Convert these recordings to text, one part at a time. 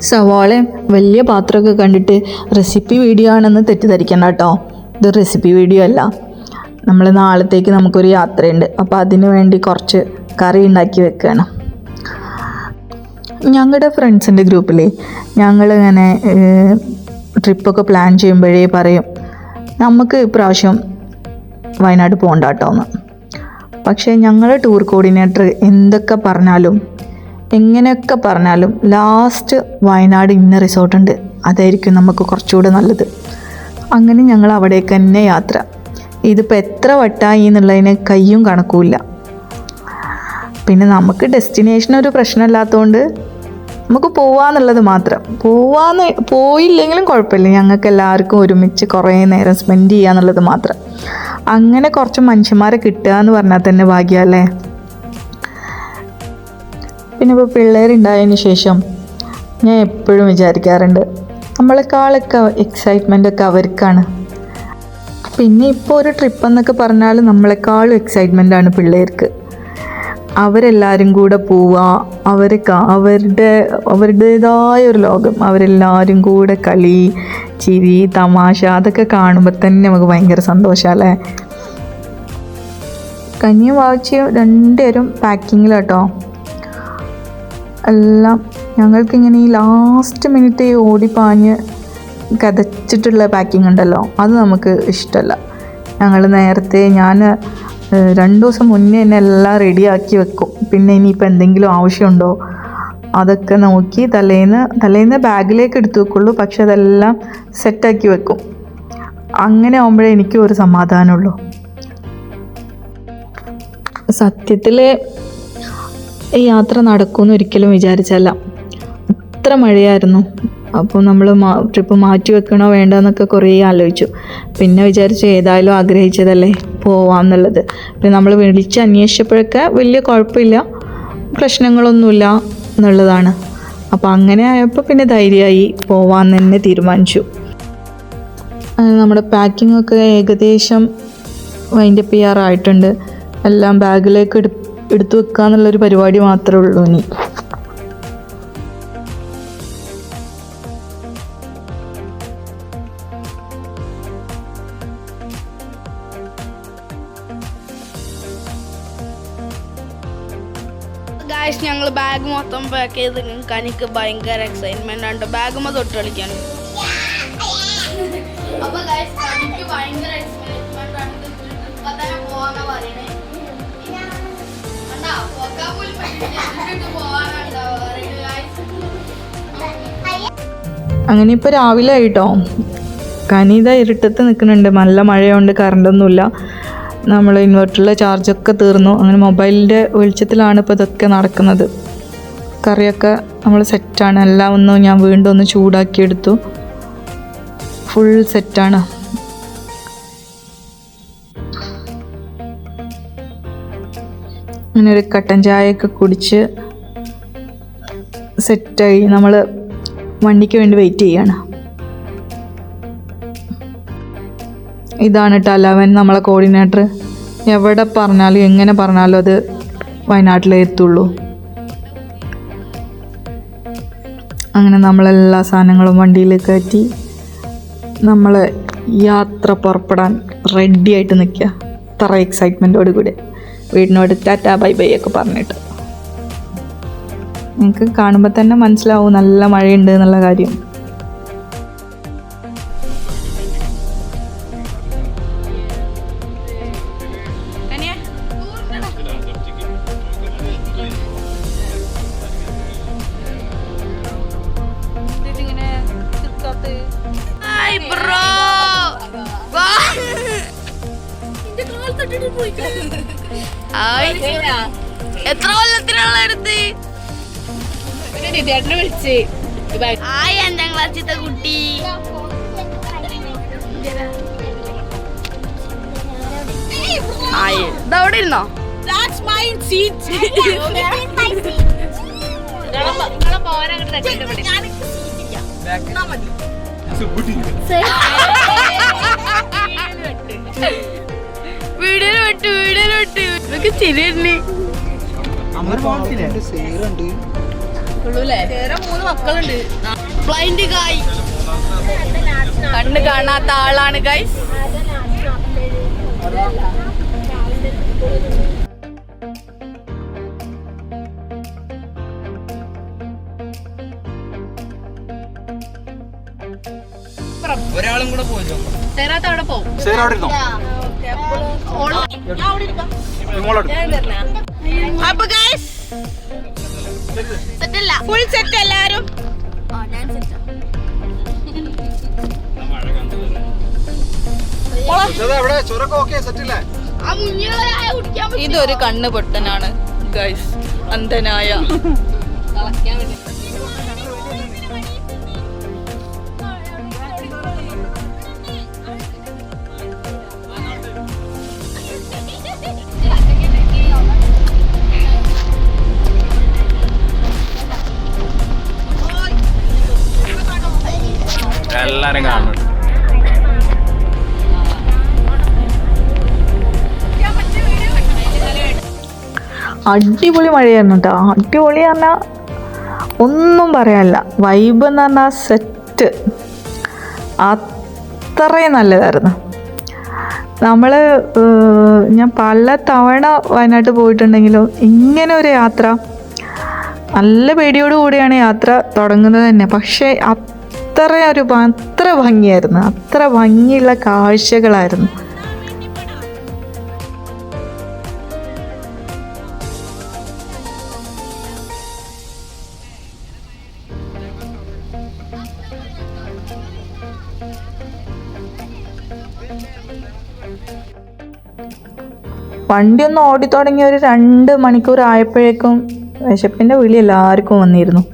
സവാളയും വലിയ പാത്രമൊക്കെ കണ്ടിട്ട് റെസിപ്പി വീഡിയോ ആണെന്ന് തെറ്റിദ്ധരിക്കണ്ട കേട്ടോ ഇത് റെസിപ്പി വീഡിയോ അല്ല. നമ്മൾ നാളത്തേക്ക് നമുക്കൊരു യാത്രയുണ്ട്. അപ്പോൾ അതിന് വേണ്ടി കുറച്ച് കറി ഉണ്ടാക്കി വെക്കുകയാണ് ഞങ്ങളുടെ ഫ്രണ്ട്സിന്റെ ഗ്രൂപ്പിൽ ഞങ്ങളിങ്ങനെ ട്രിപ്പൊക്കെ പ്ലാൻ ചെയ്യുമ്പോഴേ പറയും നമുക്ക് ഇപ്രാവശ്യം വയനാട് പോകണ്ട കേട്ടോ എന്ന് പക്ഷേ ഞങ്ങളുടെ ടൂർ കോർഡിനേറ്റർ എന്തൊക്കെ പറഞ്ഞാലും എങ്ങനെയൊക്കെ പറഞ്ഞാലും ലാസ്റ്റ് വയനാട് ഇന്ന റിസോർട്ടുണ്ട് അതായിരിക്കും നമുക്ക് കുറച്ചുകൂടെ നല്ലത്. അങ്ങനെ ഞങ്ങൾ അവിടേക്ക് തന്നെ യാത്ര. ഇതിപ്പോൾ എത്ര വട്ടായി എന്നുള്ളതിന് കയ്യും കണക്കുമില്ല. പിന്നെ നമുക്ക് ഡെസ്റ്റിനേഷൻ ഒരു പ്രശ്നമില്ലാത്തതുകൊണ്ട് നമുക്ക് പോവാന്നുള്ളത് മാത്രം. പോവാന്ന് പോയില്ലെങ്കിലും കുഴപ്പമില്ല. ഞങ്ങൾക്ക് എല്ലാവർക്കും ഒരുമിച്ച് കുറേ നേരം സ്പെൻഡ് ചെയ്യുക എന്നുള്ളത് മാത്രം. അങ്ങനെ കുറച്ച് മനുഷ്യന്മാരെ കിട്ടുക എന്ന് പറഞ്ഞാൽ തന്നെ ഭാഗ്യമല്ലേ പിന്നെ ഇപ്പോൾ പിള്ളേരുണ്ടായതിന് ശേഷം ഞാൻ എപ്പോഴും വിചാരിക്കാറുണ്ട്. നമ്മളെക്കാളൊക്കെ എക്സൈറ്റ്മെന്റ് ഒക്കെ അവർക്കാണ്. പിന്നെ ഇപ്പോൾ ഒരു ട്രിപ്പ് എന്നൊക്കെ പറഞ്ഞാൽ നമ്മളെക്കാളും എക്സൈറ്റ്മെന്റ് ആണ് പിള്ളേർക്ക്. അവരെല്ലാവരും കൂടെ പോവുക അവരെ കാ- അവരുടെ അവരുടേതായ ഒരു ലോകം. അവരെല്ലാവരും കൂടെ കളി ചിരി തമാശ അതൊക്കെ കാണുമ്പോൾ തന്നെ നമുക്ക് ഭയങ്കര സന്തോഷമല്ലേ കഞ്ഞിയും വാവച്ചിയും രണ്ടുപേരും പാക്കിങ്ങിലാട്ടോ എല്ലാം ഞങ്ങൾക്കിങ്ങനെ ഈ ലാസ്റ്റ് മിനിറ്റ് ഓടിപ്പാഞ്ഞ് കതച്ചിട്ടുള്ള പാക്കിംഗ് ഉണ്ടല്ലോ അത് നമുക്ക് ഇഷ്ടമല്ല. ഞങ്ങൾ നേരത്തെ ഞാൻ രണ്ട് ദിവസം മുന്നേ തന്നെ എല്ലാം റെഡിയാക്കി വെക്കും. പിന്നെ ഇനിയിപ്പോൾ എന്തെങ്കിലും ആവശ്യമുണ്ടോ അതൊക്കെ നോക്കി തലേന്ന് തലേന്ന് ബാഗിലേക്ക് എടുത്തു വെക്കുള്ളൂ പക്ഷെ അതെല്ലാം സെറ്റാക്കി വെക്കും. അങ്ങനെ ആകുമ്പോഴേ എനിക്കും ഒരു സമാധാനമുള്ളൂ. സത്യത്തിൽ ഈ യാത്ര നടക്കുമെന്ന് ഒരിക്കലും വിചാരിച്ചല്ല അത്ര മഴയായിരുന്നു. അപ്പോൾ നമ്മൾ മാ ട്രിപ്പ് മാറ്റി വെക്കണോ വേണ്ടെന്നൊക്കെ കുറേ ആലോചിച്ചു. പിന്നെ വിചാരിച്ചു ഏതായാലും ആഗ്രഹിച്ചതല്ലേ പോവാമെന്നുള്ളത് പിന്നെ നമ്മൾ വിളിച്ച് അന്വേഷിച്ചപ്പോഴൊക്കെ വലിയ കുഴപ്പമില്ല. പ്രശ്നങ്ങളൊന്നുമില്ല എന്നുള്ളതാണ്. അപ്പോൾ അങ്ങനെ ആയപ്പോൾ പിന്നെ ധൈര്യമായി പോവാമെന്ന് തന്നെ തീരുമാനിച്ചു. നമ്മുടെ പാക്കിംഗ് ഒക്കെ ഏകദേശം വൈൻഡപ്പ് ചെയ്യാറായിട്ടുണ്ട്. എല്ലാം ബാഗിലേക്ക് എടു എടുത്തു വെക്കുക എന്നുള്ളൊരു പരിപാടി മാത്രമേ ഉള്ളൂ ഇനി. ഗായ്സ് ഞങ്ങൾ ബാഗ് മൊത്തം പാക്ക് ചെയ്ത് കനിക്ക് ഭയങ്കര എക്സൈറ്റ്മെന്റ് ആണ്. ബാഗ് മൊത്തം തൊട്ട് കളിക്കാൻ. അപ്പൊ ഗായ്സ് കനിക്ക് ഭയങ്കര എക്സൈറ്റ്മെന്റ് ആണ്. ഇപ്പൊ തന്നെ പോവാന്നാ പറയണേ. അങ്ങനെ ഇപ്പോൾ രാവിലെ ആയിട്ടോ? കനിത ഇരുട്ടത്ത് നിൽക്കുന്നുണ്ട് നല്ല മഴയുണ്ട് കറണ്ടൊന്നുമില്ല. നമ്മൾ ഇൻവെർട്ടറിലെ ചാർജൊക്കെ തീർന്നു. അങ്ങനെ മൊബൈലിന്റെ വെളിച്ചത്തിലാണ് ഇപ്പോൾ ഇതൊക്കെ നടക്കുന്നത്. കറിയൊക്കെ നമ്മൾ സെറ്റാണ് എല്ലാം ഒന്നും ഞാൻ വീണ്ടും ഒന്ന് ചൂടാക്കിയെടുത്തു. ഫുൾ സെറ്റാണ് അങ്ങനെ ഒരു കട്ടൻ ചായയൊക്കെ കുടിച്ച് സെറ്റായി നമ്മൾ വണ്ടിക്ക് വേണ്ടി വെയിറ്റ് ചെയ്യാണ്. ഇതാണ് കേട്ടോ അലവൻ നമ്മളെ കോർഡിനേറ്റർ എവിടെ പറഞ്ഞാലും എങ്ങനെ പറഞ്ഞാലും അത് വയനാട്ടിലേ എത്തുള്ളൂ. അങ്ങനെ നമ്മളെല്ലാ സാധനങ്ങളും വണ്ടിയിൽ കയറ്റി നമ്മൾ യാത്ര പുറപ്പെടാൻ റെഡിയായിട്ട് നിൽക്കുക അത്ര എക്സൈറ്റ്മെന്റോട് കൂടി. വീടിനോട് ടാറ്റാ ബൈ ബൈ ഒക്കെ പറഞ്ഞിട്ട്. നിങ്ങൾക്ക് കാണുമ്പോൾ തന്നെ മനസ്സിലാവും നല്ല മഴയുണ്ട് എന്നുള്ള കാര്യം. കനിയെ, എത്ര കൊല്ലത്തിനുള്ള എടുത്ത്? ആയി അഞ്ചാം ക്ലാസ്സിത്തെ കുട്ടി. ഇതവിടെ ഇരുന്നോ? That's my seat. വീഡിയോ വിട്ടു. വീഡിയോ വിട്ടു. ഇതൊക്കെ മക്കളുണ്ട്. ബ്ലൈൻഡ് കായ് കണ്ണ് കാണാത്ത ആളാണ് ഗൈസ് ഒരാളും കൂടെ പോയി തേരാത്ത അവിടെ പോകും സേറ അവിടെ ഇരുന്നോ? അപ്പൊ ഗൈസ് സെറ്റല്ല ഫുൾ സെറ്റ് എല്ലാരും. ഇതൊരു കണ്ണ് പൊട്ടനാണ് ഗൈസ് അന്ധനായ. എല്ലാരും കാണുന്നുണ്ട്. അടിപൊളി മഴയായിരുന്നു കേട്ടോ അടിപൊളി പറഞ്ഞാൽ ഒന്നും പറയാനില്ല. വൈബ് എന്ന് പറഞ്ഞാൽ സെറ്റ് അത്രയും നല്ലതായിരുന്നു. നമ്മൾ ഞാൻ പല തവണ വയനാട്ട് പോയിട്ടുണ്ടെങ്കിലും ഇങ്ങനെ ഒരു യാത്ര നല്ല പേടിയോട് കൂടിയാണ് യാത്ര തുടങ്ങുന്നത് തന്നെ. പക്ഷേ അത്ര ഒരു അത്ര ഭംഗിയായിരുന്നു. അത്ര ഭംഗിയുള്ള കാഴ്ചകളായിരുന്നു. വണ്ടി ഒന്ന് ഓടി തുടങ്ങി ഒരു രണ്ട് മണിക്കൂർ ആയപ്പോഴേക്കും വിശപ്പിന്റെ വിളി എല്ലാവർക്കും വന്നിരുന്നു.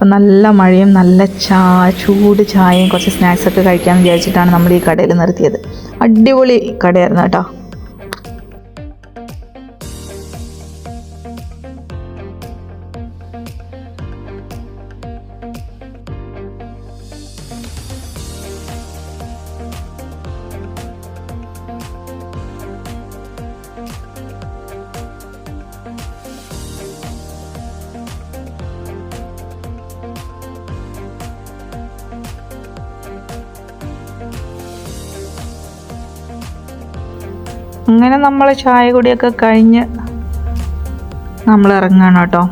അപ്പം നല്ല മഴയും നല്ല ചാ ചൂട് ചായയും കുറച്ച് സ്നാക്സൊക്കെ കഴിക്കാമെന്ന് വിചാരിച്ചിട്ടാണ് നമ്മൾ ഈ കടയിൽ നിർത്തിയത്. അടിപൊളി കടയായിരുന്നു കേട്ടോ. അങ്ങനെ നമ്മൾ ചായ കുടിയൊക്കെ കഴിഞ്ഞ് നമ്മൾ ഇറങ്ങണം കേട്ടോ.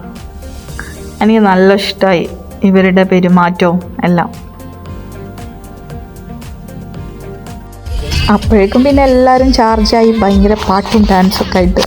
എനിക്ക് നല്ല ഇഷ്ടമായി ഇവരുടെ പെരുമാറ്റവും എല്ലാം. അപ്പോഴേക്കും പിന്നെ എല്ലാവരും ചാർജായി ഭയങ്കര പാട്ടും ഡാൻസൊക്കെ ആയിട്ട്.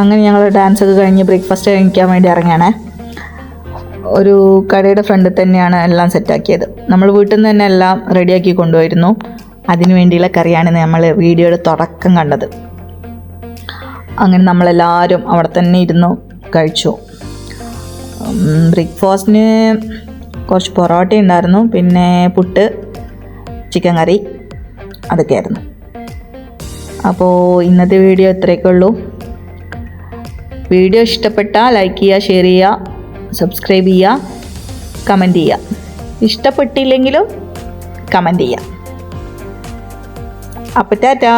അങ്ങനെ ഞങ്ങൾ ഡാൻസ് ഒക്കെ കഴിഞ്ഞ് ബ്രേക്ക്ഫാസ്റ്റ് കഴിക്കാൻ വേണ്ടി ഇറങ്ങിയാണ് ഒരു കടയുടെ ഫ്രണ്ടിൽ തന്നെയാണ് എല്ലാം സെറ്റാക്കിയത് നമ്മൾ വീട്ടിൽ നിന്ന് തന്നെ എല്ലാം റെഡിയാക്കി കൊണ്ടുപോയിരുന്നു. അതിനു വേണ്ടിയുള്ള കറിയാണ് നമ്മൾ വീഡിയോയുടെ തുടക്കം കണ്ടത്. അങ്ങനെ നമ്മളെല്ലാവരും അവിടെ തന്നെ ഇരുന്നു കഴിച്ചു. ബ്രേക്ക്ഫാസ്റ്റിന് കുറച്ച് പൊറോട്ട ഉണ്ടായിരുന്നു. പിന്നെ പുട്ട് ചിക്കൻ കറി അതൊക്കെയായിരുന്നു. അപ്പോൾ ഇന്നത്തെ വീഡിയോ ഇത്രയൊക്കെ ഉള്ളൂ. വീഡിയോ ഇഷ്ടപ്പെട്ടാൽ ലൈക്ക് ചെയ്യുക ഷെയർ ചെയ്യുക സബ്സ്ക്രൈബ് ചെയ്യുക കമന്റ് ചെയ്യുക ഇഷ്ടപ്പെട്ടില്ലെങ്കിലും കമന്റ് ചെയ്യുക അപ്പോൾ ടാറ്റാ.